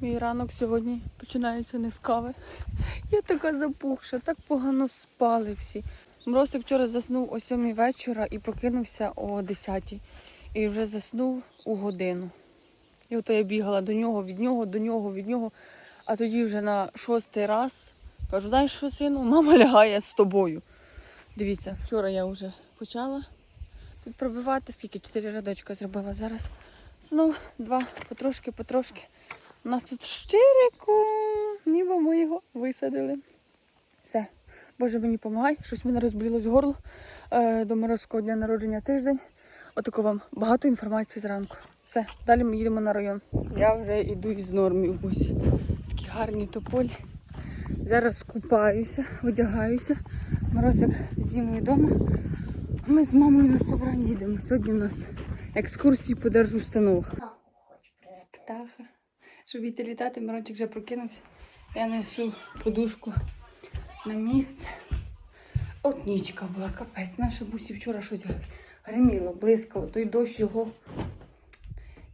Мій ранок сьогодні починається не з кави. Я така запухша, так погано спали всі. Мросик вчора заснув о 7 вечора і прокинувся о 10. І вже заснув у годину. І ото я бігала до нього, від нього, до нього, від нього. А тоді вже на шостий раз кажу, знаєш що, сину, мама лягає з тобою. Дивіться, вчора я вже почала тут пробивати, скільки чотири рядочка зробила. Зараз знов два, потрошки, потрошки. У нас тут щирику, ніби ми його висадили. Все. Боже, мені допомагай, щось мене розболілось горло. Е, до морозького дня народження тиждень. Отако вам багато інформації зранку. Все, далі ми їдемо на район. Я вже йду із нормів бусі. Такі гарні тополі. Зараз купаюся, одягаюся. Морозик з Дімою вдома. А Ми з мамою на собрання їдемо. Сьогодні у нас екскурсії по держустановах. Птаха. Щоб йти літати, Мирончик вже прокинувся. Я несу подушку на місце. От нічка була, капець. Наша бусі вчора щось гриміло, блискало. Той дощ його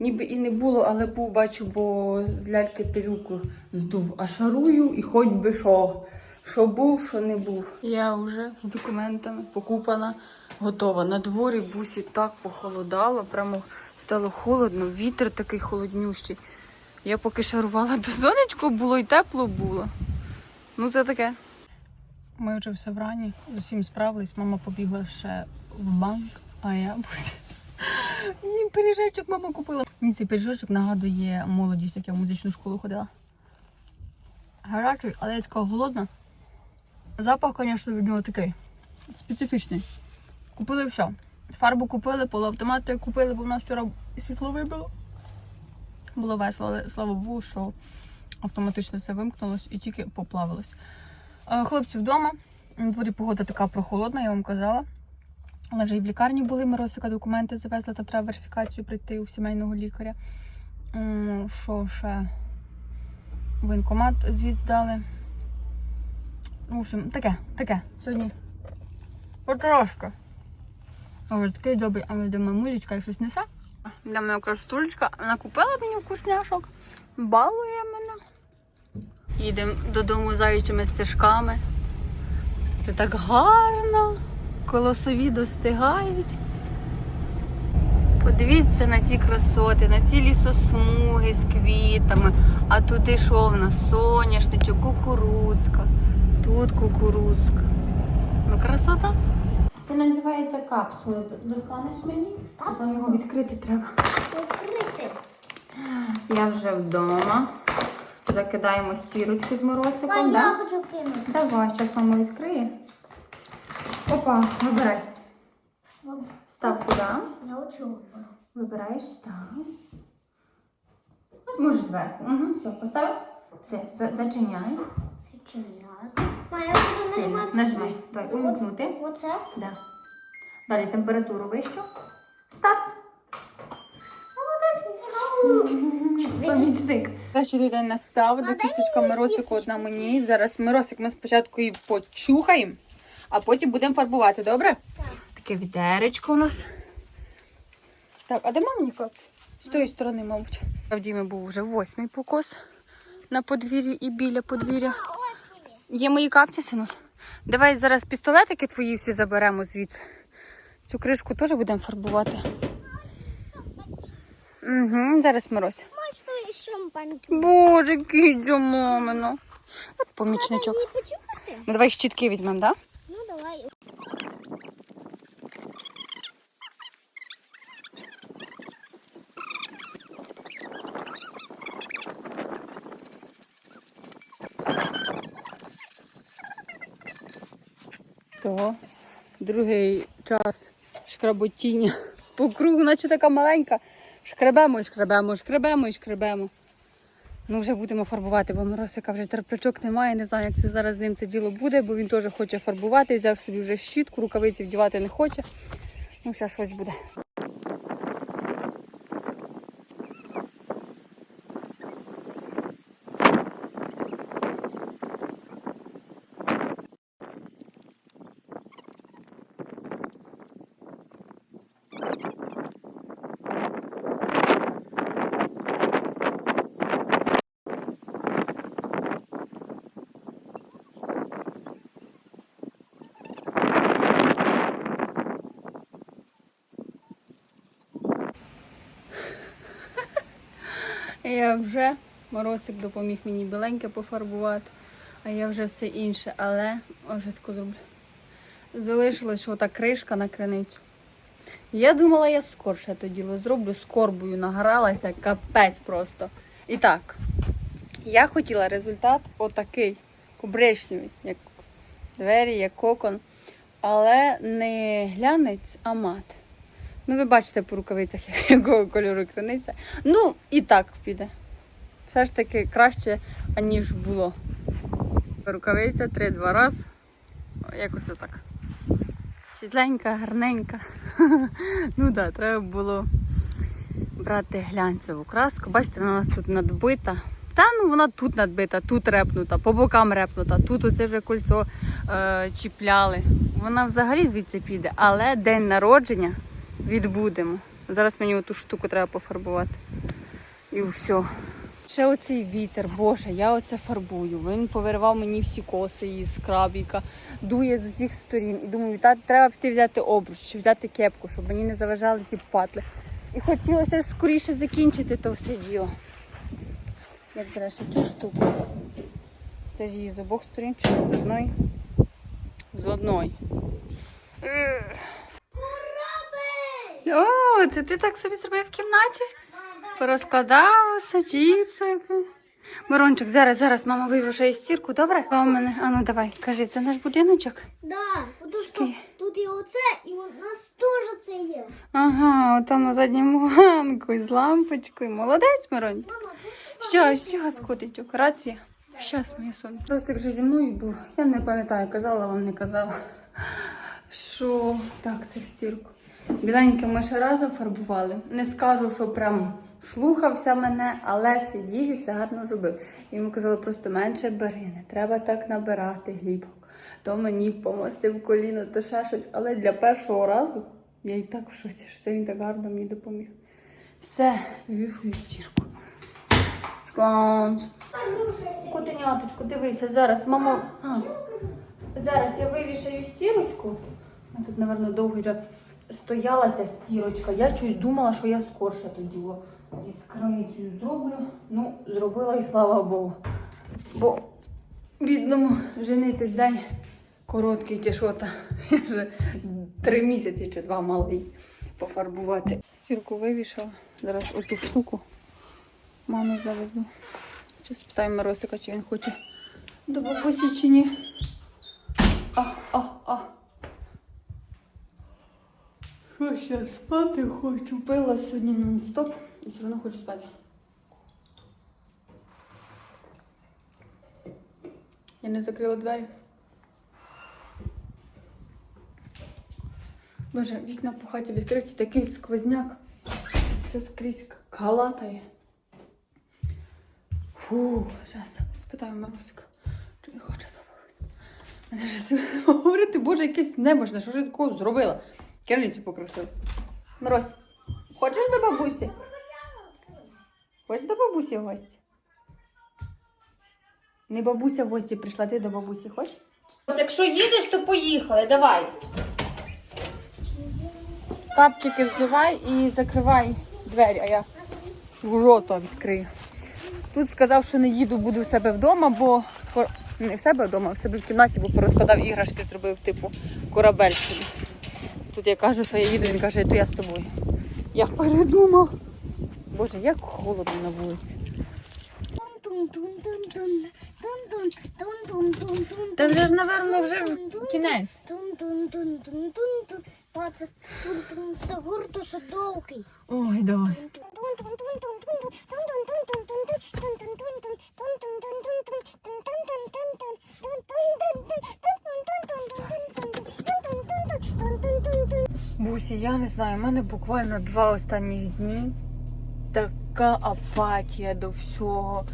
ніби і не було, але був, бачу, бо з ляльки пилюку здув. А шарую і хоч би що. Що був, що не був. Я вже з документами покупана, готова. На дворі бусі так похолодало, прямо стало холодно, вітер такий холоднющий. Я поки шарувала, то сонечко було і тепло було. Ну, це таке. Ми вже в Саврані, з усім справились. Мама побігла ще в банк, а я. Їм пиріжечок мама купила. Мені цей пиріжечок нагадує молодість, як я в музичну школу ходила. Гарячий, але я така голодна. Запах, звісно, від нього такий специфічний. Купили все. Фарбу купили, полуавтомати купили, бо в нас вчора світло вибило. Було весело, але слава Богу, що автоматично все вимкнулось і тільки поплавилось. Е, Хлопці вдома. На дворі погода така прохолодна, я вам казала. Але вже і в лікарні були, Миросика документи завезли, та треба верифікацію прийти у сімейного лікаря. Що ще? Воєнкомат звіт здали. В общем, таке, таке. Сьогодні потрошка. Ось такий добрий, а де мамулечка і щось несе. Де моя красулечка. Вона купила мені вкусняшок, балує мене. Їдемо додому заючими стежками. Це так гарно. Колосові достигають. Подивіться на ці красоти, на ці лісосмуги з квітами. А туди що в нас? Соняшничок, кукурудзка. Тут кукурудзка. Ну, красота. Це називається капсули. Достанеш мені? Там його відкрити треба? Відкрити. Я вже вдома. Закидаємо стірочку з Ма, морозиком. я хочу кинути. Давай, зараз мама відкриє. Опа, вибирай. Став куди? Я хочу. Вибираєш став. Можеш зверху. Угу, все, поставив. Все, за- зачиняй. Зачиняти. Сильно. Нажимай. Давай, увімкнути. Оце? Да. Далі температуру вищу. Старт. Помічник. Перший день настав, до кісточка Миросику одна мені. Зараз Миросик ми спочатку її почухаємо, а потім будемо фарбувати, добре? Так. Таке відеречко у нас. Так, а де мама капці? З тої сторони, мабуть. Правді ми був вже восьмий покос на подвір'ї і біля подвір'я. Є мої капці, сину? Давай зараз пістолетики твої всі заберемо звідси. Цю кришку теж будемо фарбувати. Угу, зараз мороз. Можна. Боже, кідзю, мамино. От помічничок. Ну давай щітки візьмемо, так? Ну, давай. Того. Другий час шкработіння по кругу, наче така маленька. Шкребемо і шкребемо, шкребемо і шкребемо. Ну, вже будемо фарбувати, бо Миросика вже терплячок немає. Не знаю, як це зараз з ним це діло буде, бо він теж хоче фарбувати. Взяв собі вже щітку, рукавиці вдівати не хоче. Ну, зараз щось буде. Я вже Моросик допоміг мені біленьке пофарбувати, а я вже все інше, але вже таку зроблю. Залишилась що та кришка на криницю. Я думала, я скорше то діло зроблю, з корбою награлася, капець просто. І так, я хотіла результат отакий, кубречневий, як двері, як кокон, але не глянець, а мат. Ну, ви бачите по рукавицях, якого кольору криниця. Ну, і так піде. Все ж таки краще, аніж було. Рукавиця три-два раз. Якось отак. Світленька, гарненька. ну так, треба було брати глянцеву краску. Бачите, вона у нас тут надбита. Та ну вона тут надбита, тут репнута, по бокам репнута, тут оце вже кольцо е, чіпляли. Вона взагалі звідси піде, але день народження відбудемо. Зараз мені оту штуку треба пофарбувати. І все. Ще оцей вітер, боже, я оце фарбую. Він повиривав мені всі коси із крабіка, дує з усіх сторін. І думаю, та треба піти взяти обруч чи взяти кепку, щоб мені не заважали ті патли. І хотілося ж скоріше закінчити то все діло. Як зараз цю штуку. Це ж її з обох сторін чи з одної? З одної. О, це ти так собі зробив в кімнаті? Порозкладав все, чіпси. Мирончик, зараз, зараз мама вивішає стірку, добре? А у мене, а ну давай, кажи, це наш будиночок? Да, тому що тут і оце, і у нас теж це є. Ага, там на задньому ганку з лампочкою. Молодець, Миронь. Мама, Що, що скотичок? Рація? Щас, моє сон. Просто вже зі мною був. Я не пам'ятаю, казала вам, не казала. Що так, це в стірку. Біленьке ми ще разом фарбували. Не скажу, що прям слухався мене, але сидів і все гарно робив. Йому казали, просто менше бери, не треба так набирати глібок. То мені помостив коліно, то ще щось. Але для першого разу я і так в шоці, що це він так гарно мені допоміг. Все, вішую стірку. Котеняточку, дивися, зараз, мамо. А, зараз я вивішаю стірочку. Тут, напевно, довго вже стояла ця стірочка. Я щось думала, що я скорше тоді із крамницею зроблю. Ну, зробила і слава Богу. Бо бідному женитись день короткий чи що Я вже три місяці чи два малий пофарбувати. Стірку вивішала. Зараз оцю штуку мамі завезу. Ще спитаємо Миросика, чи він хоче до бабусі чи ні. А, а, Що ще спати хочу? Пила сьогодні нон-стоп і все одно хочу спати. Я не закрила двері. Боже, вікна по хаті відкриті, такий сквозняк. Все скрізь калатає. Фу, зараз спитаю Марусика, чи не хоче добавити. Мене вже говорити, боже, якесь неможне, що ж я такого зробила? Керницю попросив. Мирось, хочеш до бабусі? Хочеш до бабусі в гості? Не бабуся в гості прийшла, ти до бабусі хочеш? Якщо їдеш, то поїхали, давай. Капчики взувай і закривай двері, а я рота відкрию. Тут сказав, що не їду, буду в себе вдома, бо не в себе вдома, а в себе в кімнаті, бо порозкладав іграшки, зробив типу корабель собі. Тут я кажу, що я їду, він каже, то я з тобою. Я передумав. Боже, як холодно на вулиці. Та вже ж, напевно, вже кінець. Тун-тун, це гурту, що довгий. Ой, давай. Бусі, я не знаю, у мене буквально два останні дні така апатія до всього.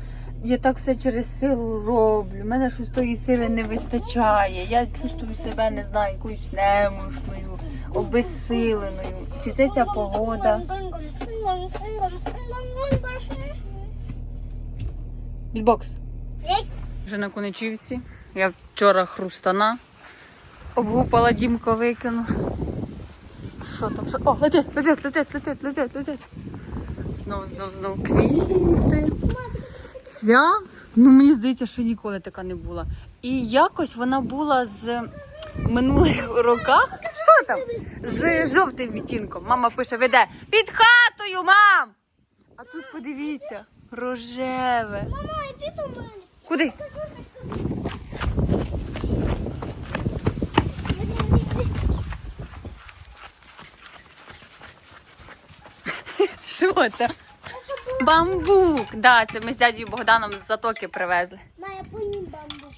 Я так все через силу роблю. У мене тої сили не вистачає. Я чувствую себе, не знаю, якоюсь немощною, обезсиленою. Чи це ця погода? Бітбокс. Вже на конечівці. Я вчора хрустана. Обгупала Дімко викинув. Що там? Що? О, летить, летить, летить, летить, летить, летить. Знов, знов, знов квіти. Ця, ну мені здається, що ніколи така не була. І якось вона була з минулих роках. Що там? З жовтим відтінком. Мама пише, веде під хатою, мам! А тут подивіться, рожеве. Мама, йди до мене. Куди? Що там? Бамбук. Да, це ми з дядю Богданом з затоки привезли. Має поїм бамбук.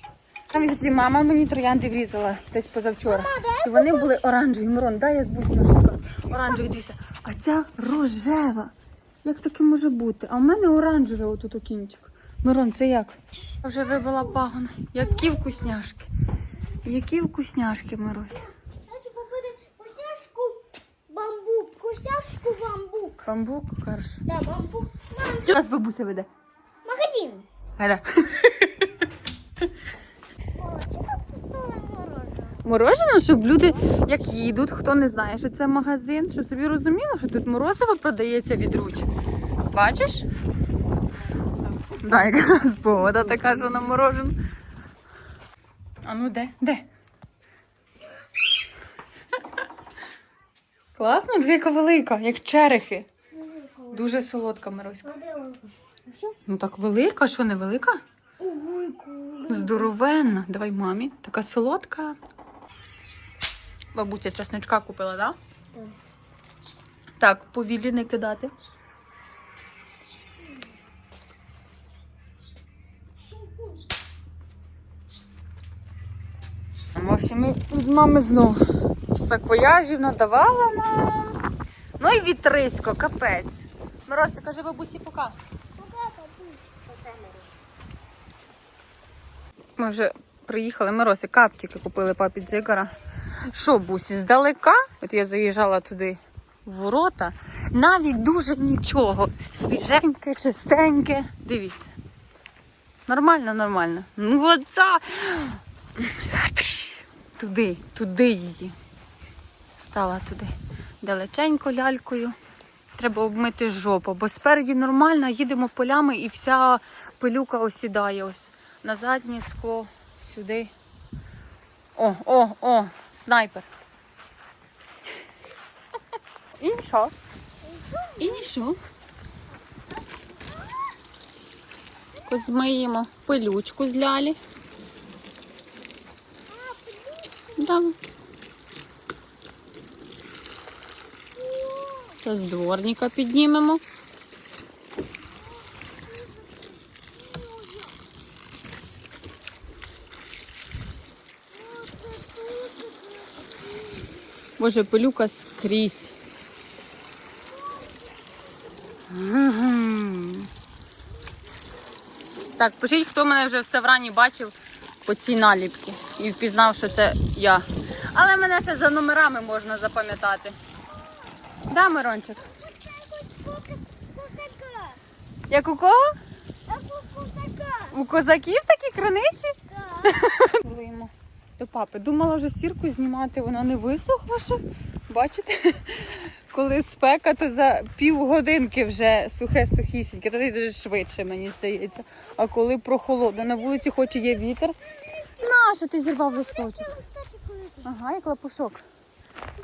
Там мама мені троянди врізала десь позавчора. І вони були оранжеві. Мирон, дай я збусь можу скажу. Оранжеві, дивіться. А ця рожева. Як таке може бути? А в мене оранжеве отут кінчик. Мирон, це як? Я вже вибила пагон. Які вкусняшки. Які вкусняшки, Мирусь. Хочу купити кусяшку бамбук. Кусяшку бамбук. Бамбук, карш. Да, бамбук. Мам, Зараз бабуся веде. магазин. Гайда. О, чого писала мороженое? Мороженое, щоб люди, як їдуть, хто не знає, що це магазин, щоб собі розуміли, що тут морозиво продається від руть. Бачиш? Да, якраз погода така, що на морожен. А ну де? Де? Класно, двійка велика, як черехи. Дуже солодка Мироська. Ну так велика, що не велика? Здоровенна. Давай мамі. Така солодка. Бабуся чесночка купила, так? Так. Так, повілі не кидати. В общем, ми від мами знов саквояжів надавала нам. Ну і вітрисько, капець. Мирося, каже бабусі пока. Ми вже приїхали, Миросі, капчики купили папі дзигара. Що, бусі, здалека? От я заїжджала туди в ворота. Навіть дуже нічого. Свіженьке, чистеньке. Дивіться. Нормально, нормально. Ну оця. Туди, туди її. Стала туди. Далеченько лялькою. Треба обмити жопу, бо спереді нормально, їдемо полями і вся пилюка осідає ось на заднє скло сюди. О, о, о, снайпер. І що? І що? Змиємо пилючку з лялі. Да. Це з дворника піднімемо. Боже, пилюка скрізь. Так, пишіть, хто мене вже все врані бачив по цій наліпці і впізнав, що це я. Але мене ще за номерами можна запам'ятати. Да, Мирончик? Як у кого? У козаків такі криниці? Виємо до папи. Думала вже сірку знімати, вона не висохла ще. Бачите? Коли спека, то за півгодинки вже сухе сухісіньке, тоді дуже швидше, мені здається. А коли прохолодно, на вулиці хоч і є вітер. Нащо ти зірвав листочок? Ага, як лапушок.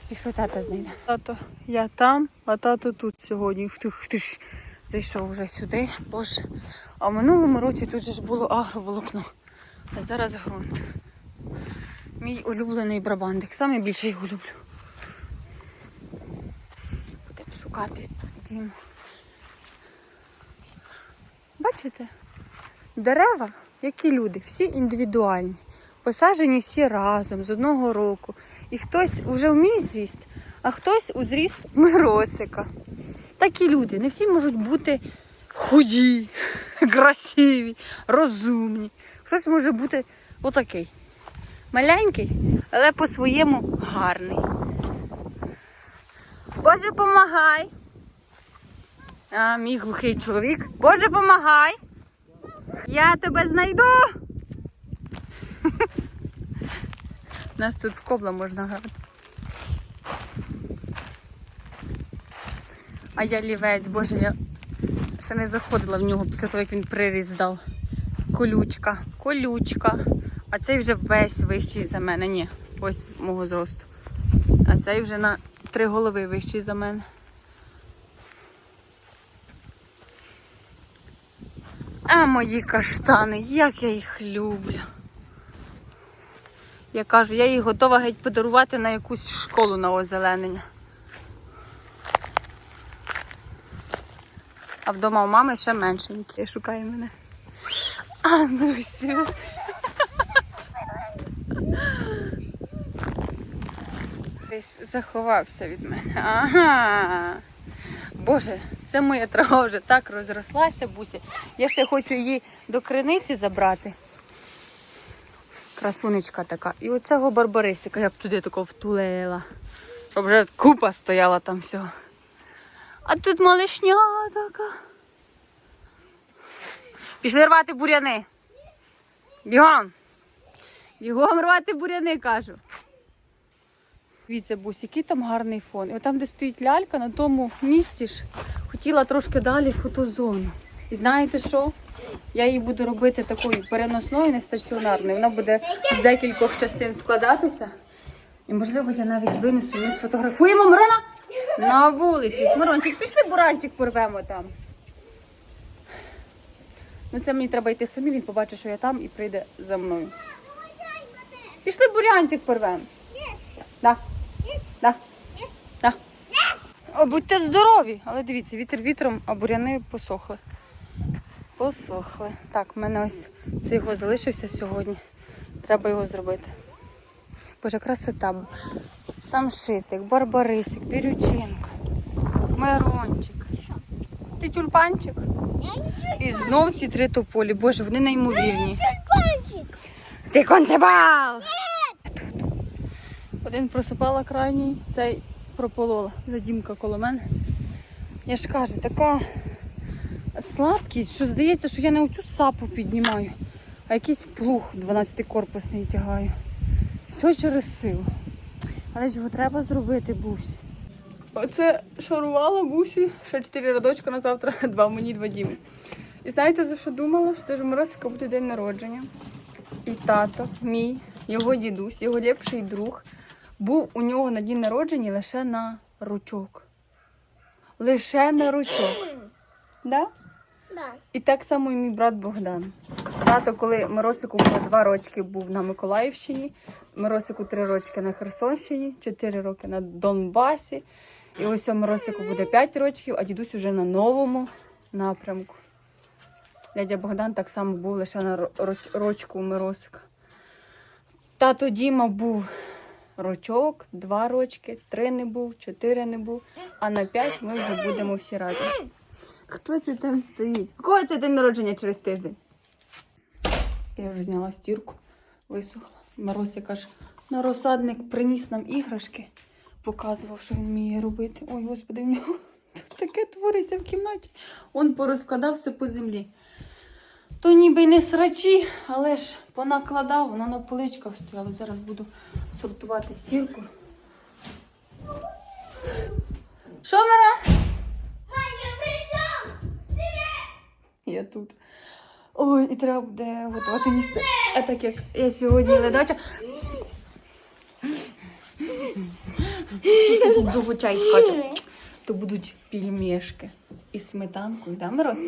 Пішли тата знайде. Тато, я там, а тато тут сьогодні. Хтиш, хтиш. Зайшов вже сюди. Боже. А в минулому році тут же ж було агроволокно. А зараз ґрунт. Мій улюблений брабандик. Саме більше його люблю. Будемо шукати дім. Бачите? Дерева, які люди, всі індивідуальні. Посаджені всі разом з одного року. І хтось уже в мій зріст, а хтось у зріст миросика. Такі люди. Не всі можуть бути худі, красиві, розумні. Хтось може бути отакий. Маленький, але по-своєму гарний. Боже, помагай. А, мій глухий чоловік. Боже, помагай. Я тебе знайду. Нас тут в кобла можна грати. А я лівець, боже, я Ще не заходила в нього після того, як він приріз дав. Колючка, колючка. А цей вже весь вищий за мене. Ні, ось мого зросту. А цей вже на три голови вищий за мене. А мої каштани, як я їх люблю. Я кажу, я їх готова геть подарувати на якусь школу на озеленення. А вдома у мами ще меншенькі. Шукає мене. А, ну все. Десь заховався від мене. Ага. Боже, це моя трава вже так розрослася, бусі. Я ще хочу її до криниці забрати. Красунечка така. І оцього барбарисика я б туди тако втулила. Щоб вже купа стояла там всього. А тут малишня така. Пішли рвати буряни. Бігом. Бігом рвати буряни, кажу. Дивіться, бус, який там гарний фон. І от там, де стоїть лялька, на тому місці ж хотіла трошки далі фотозону. І знаєте що? Я її буду робити такою переносною, не стаціонарною. Вона буде з декількох частин складатися. І, можливо, я навіть винесу, ми сфотографуємо Мирона на вулиці. Мирончик, пішли буранчик порвемо там. Ну, це мені треба йти самі, він побачить, що я там і прийде за мною. Пішли бурянчик порвемо. Да. Да. Да. Будьте здорові! Але дивіться, вітер вітром, а буряни посохли. Посохли. Так, в мене ось цей його залишився сьогодні. Треба його зробити. Боже, красота. Самшитик, барбарисик, бірючинка, мерончик. Ти тюльпанчик? І знов ці три тополі. Боже, вони неймовірні. тюльпанчик. Ти концебал! Один просипала крайній, цей прополола. Задімка коло мене. Я ж кажу, така слабкість, що здається, що я не оцю сапу піднімаю, а якийсь плуг 12-корпусний тягаю. Все через силу. Але ж його треба зробити, Бусь. Оце шарувала Бусі. Ще чотири радочка на завтра, два мені, два дімі. І знаєте, за що думала? Що це ж у Миросика буде день народження. І тато, мій, його дідусь, його ліпший друг, був у нього на день народження лише на ручок. Лише на ручок. Да? І так само і мій брат Богдан. Тато, коли Миросику було два рочки, був на Миколаївщині, Миросику три рочки на Херсонщині, чотири роки на Донбасі. І ось у Миросику буде п'ять рочків, а дідусь уже на новому напрямку. Дядя Богдан так само був лише на рочку у Миросика. Тато Діма був рочок, два рочки, три не був, чотири не був, а на п'ять ми вже будемо всі разом. Хто це там стоїть? У Кого це день народження через тиждень? Я вже зняла стірку, висохла. Маруся каже, на розсадник приніс нам іграшки, показував, що він вміє робити. Ой, господи, в нього тут таке твориться в кімнаті. Он порозкладався по землі. То ніби й не срачі, але ж понакладав, воно на поличках стояло. Зараз буду сортувати стірку. Що, Я тут. Ой, і треба буде готувати їсти. А так як я сьогодні ледача. Довго чай скаче. То будуть пельмешки із сметанкою, да, Мирос?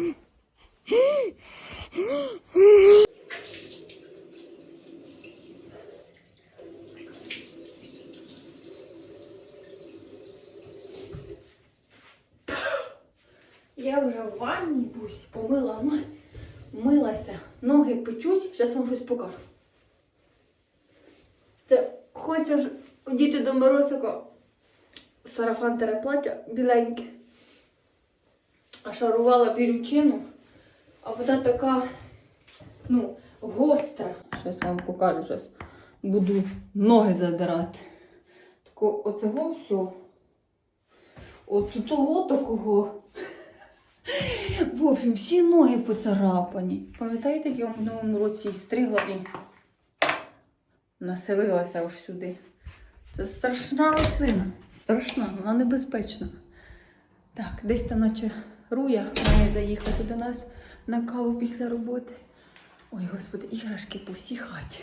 Я вже в ванні бусь, помила, милася, ноги печуть, зараз вам щось покажу. Ти хочеш одіти до Морозика сарафан плаття біленьке, а шарувала бірючину, а вода така, ну, гостра. Зараз вам покажу, зараз буду ноги задирати. Тако оцього все. От того такого. В общем, всі ноги поцарапані. Пам'ятаєте, як я в минулому році стригла і населилася аж сюди. Це страшна рослина. Страшна, вона небезпечна. Так, десь там наче Руя має заїхати до нас на каву після роботи. Ой, господи, іграшки по всій хаті.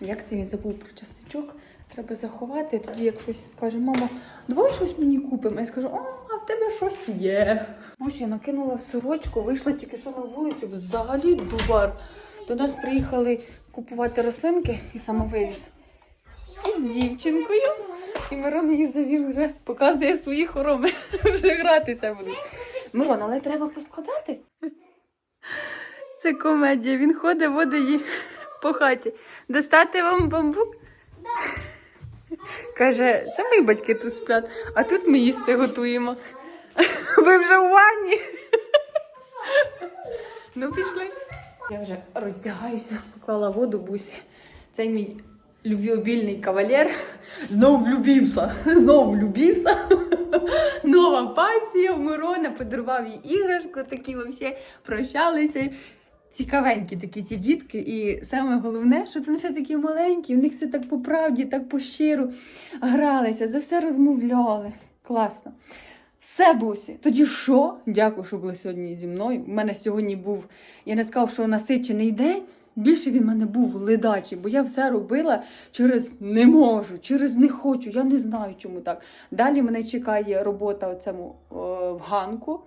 Як це він забув про частичок? Треба заховати. Тоді, як щось скаже, мама, давай щось мені купимо. Я скажу, а тебе щось є. Буся накинула сорочку, вийшла тільки що на вулицю, взагалі дубар. До нас приїхали купувати рослинки і самовивіз. І з дівчинкою. І Мирон її завів вже, показує свої хороми. Вже гратися буде. Мирон, але треба поскладати. Це комедія. Він ходить, водить її по хаті. Достати вам бамбук? Каже, це мої батьки тут сплять, а тут ми їсти готуємо. Ви вже у ванні. Ну, пішли. Я вже роздягаюся, поклала воду бусі. Цей мій любвіобільний кавалер знов влюбився. Знов влюбився. Нова пасія в Мирона подарував їй іграшку, такі взагалі прощалися. Цікавенькі такі ці дітки, і саме головне, що вони ще такі маленькі, в них все так по правді, так по щиру гралися, за все розмовляли. Класно. Все, бусі. Тоді що? Дякую, що були сьогодні зі мною. У мене сьогодні був, я не сказав, що насичений день. Більше він в мене був ледачий, бо я все робила через не можу, через не хочу. Я не знаю, чому так. Далі мене чекає робота у цьому е, в ганку.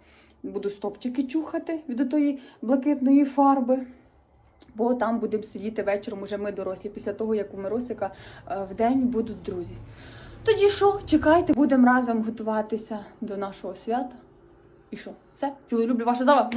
Буду стопчики чухати від тої блакитної фарби. Бо там будемо сидіти вечором, уже ми дорослі, після того, як у Миросика е, в день будуть друзі. Тоді що, чекайте, будемо разом готуватися до нашого свята. І що? Все, цілую люблю ваша зава.